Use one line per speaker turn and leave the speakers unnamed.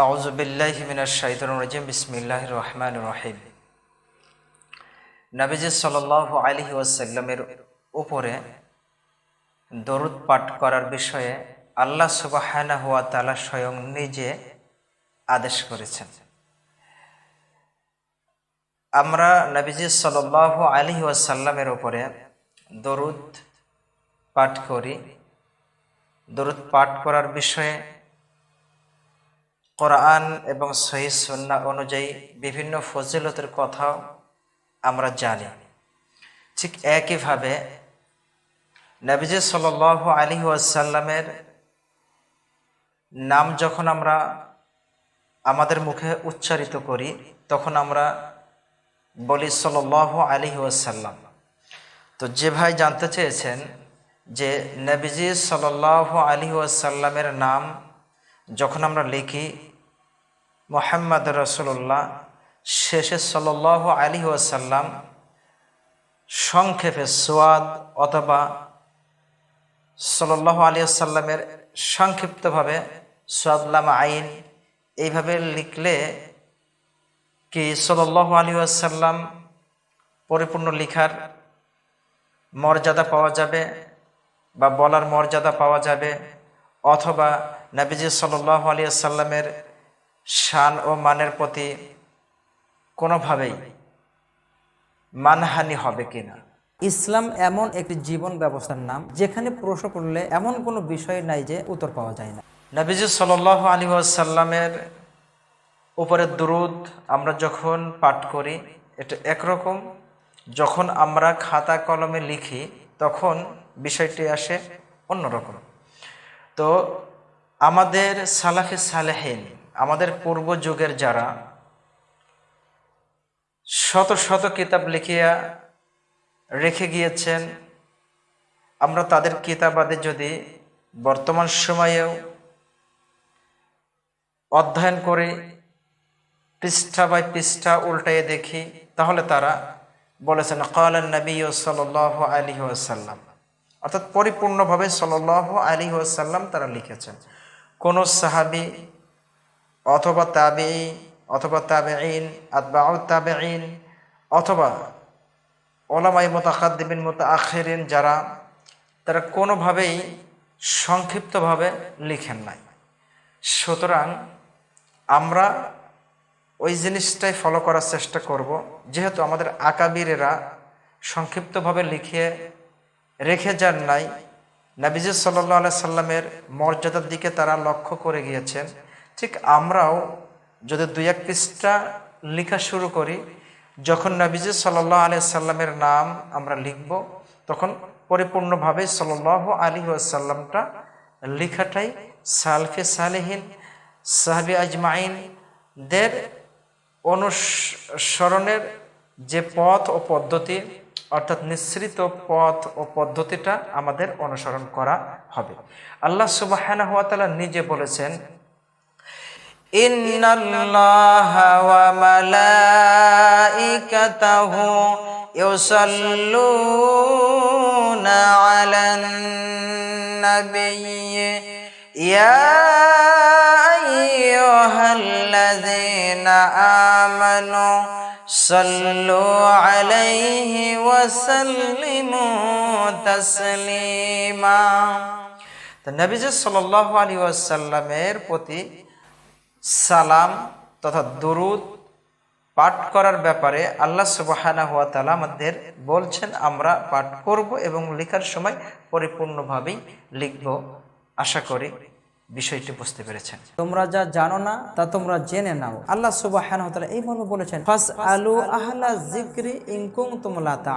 আউজ বিল্লাহ মিনাশ শাইতানির রাজিম, বিসমিল্লাহির রহমানির রহিম। নবীজি সাল্লাল্লাহু আলাইহি ওয়াসাল্লামের উপরে দরুদ পাঠ করার বিষয়ে আল্লাহ সুবাহানা হুয়া তালা স্বয়ং নিজে আদেশ করেছেন। আমরা নবীজি সাল্লাল্লাহু আলাইহি ওয়াসাল্লামের উপরে দরুদ পাঠ করি। দরুদ পাঠ করার বিষয়ে কোরআন এবং সহি সন্না অনুযায়ী বিভিন্ন ফজিলতের কথাও আমরা জানি। ঠিক একইভাবে নবীজ সাল আলী ওয়াসাল্লামের নাম যখন আমরা আমাদের মুখে উচ্চারিত করি, তখন আমরা বলি সাল আলী ওয়াসাল্লাম। তো যে ভাই জানতে চেয়েছেন যে নবীজি সাল আলী ওয়াসাল্লামের নাম যখন আমরা লিখি মোহাম্মদ রসুল্লাহ শেষে সাল আলী ওয়াসাল্লাম সংক্ষেপে সোয়াদ অথবা সাল্লাহ আলী আসাল্লামের সংক্ষিপ্তভাবে সোয়াদলাম আইন এইভাবে লিখলে কি সাল্লাহ আলী আসাল্লাম পরিপূর্ণ লিখার মর্যাদা পাওয়া যাবে বা বলার মর্যাদা পাওয়া যাবে? অথবা নবীজি সাল্লাহ আলী আসাল্লামের শান ও মানের প্রতি কোনোভাবেই মানহানি হবে কিনা
ইসলাম এমন একটি জীবন ব্যবস্থার নাম যেখানে প্রশ্ন করলে এমন কোনো বিষয় নাই যে উত্তর পাওয়া যায় না।
নবীজি সাল আলী আসাল্লামের উপরে দুরুদ আমরা যখন পাঠ করি এটা একরকম। যখন আমরা খাতা কলমে লিখি তখন বিষয়টি আসে অন্যরকম। তো আমাদের সালাফে সালেহীন আমাদের পূর্ব যুগের যারা শত শত কিতাব লিখিয়া রেখে গিয়েছেন, আমরা তাদের কিতাবাদে যদি বর্তমান সময়েও অধ্যয়ন করে, পৃষ্ঠা বাই পৃষ্ঠা উল্টাইয়ে দেখি, তাহলে তারা বলেছেন কালান নবী সাল আলী ওয়াসাল্লাম। অর্থাৎ পরিপূর্ণভাবে সাল আলী ওয়াসাল্লাম তারা লিখেছেন। কোনো সাহাবি অথবা তাবে অথবা তাবে আইন আতবাউ তাবে আইন অথবা ওলামাই মোতাকাদ্দিবিন মতো আখেরিন যারা, তারা কোনোভাবেই সংক্ষিপ্তভাবে লিখেন নাই। সুতরাং আমরা ওই জিনিসটাই ফলো করার চেষ্টা করব। যেহেতু আমাদের আকাবিরেরা সংক্ষিপ্তভাবে লিখে রেখে যান নাই, নাবিজ আলাই সাল্লামের মর্যাদার দিকে তারা লক্ষ্য করে গিয়েছেন। ঠিক আমরাও যদি দুই এক পৃষ্ঠা লেখা শুরু করি, যখন নবীজ সাল্লাহ আলি সাল্লামের নাম আমরা লিখব, তখন পরিপূর্ণভাবে সাল্লাহ আলী আসাল্লামটা লেখাটাই সালফে সালেহীন, সাহাবি আজমাইনদের অনুসরণের যে পথ ও পদ্ধতি, অর্থাৎ নিঃসৃত পথ ও পদ্ধতিটা আমাদের অনুসরণ করা হবে। আল্লাহ সুবাহ নিজে বলেছেন إن الله وملائكته يصلون على النبي يا أيها الذين آمنوا صلوا عليه وسلموا تسليما তো নবীজ সাল্লাহ আলী ওয়াসাল্লামের প্রতি সালাম তথা দরুদ পাঠ করার ব্যাপারে আল্লাহ সুবাহানা হুয়া তালা আমাদের বলছেন, আমরা পাঠ করব এবং লেখার সময় পরিপূর্ণভাবেই লিখব। আশা করি বিষয়টি বুঝতে পেরেছেন।
তোমরা যা জানো না, তা তোমরা জেনে নাও। আল্লাহ সুবাহ এইভাবে বলেছেন আলু জিক্রি ইনকুম তোমলা তা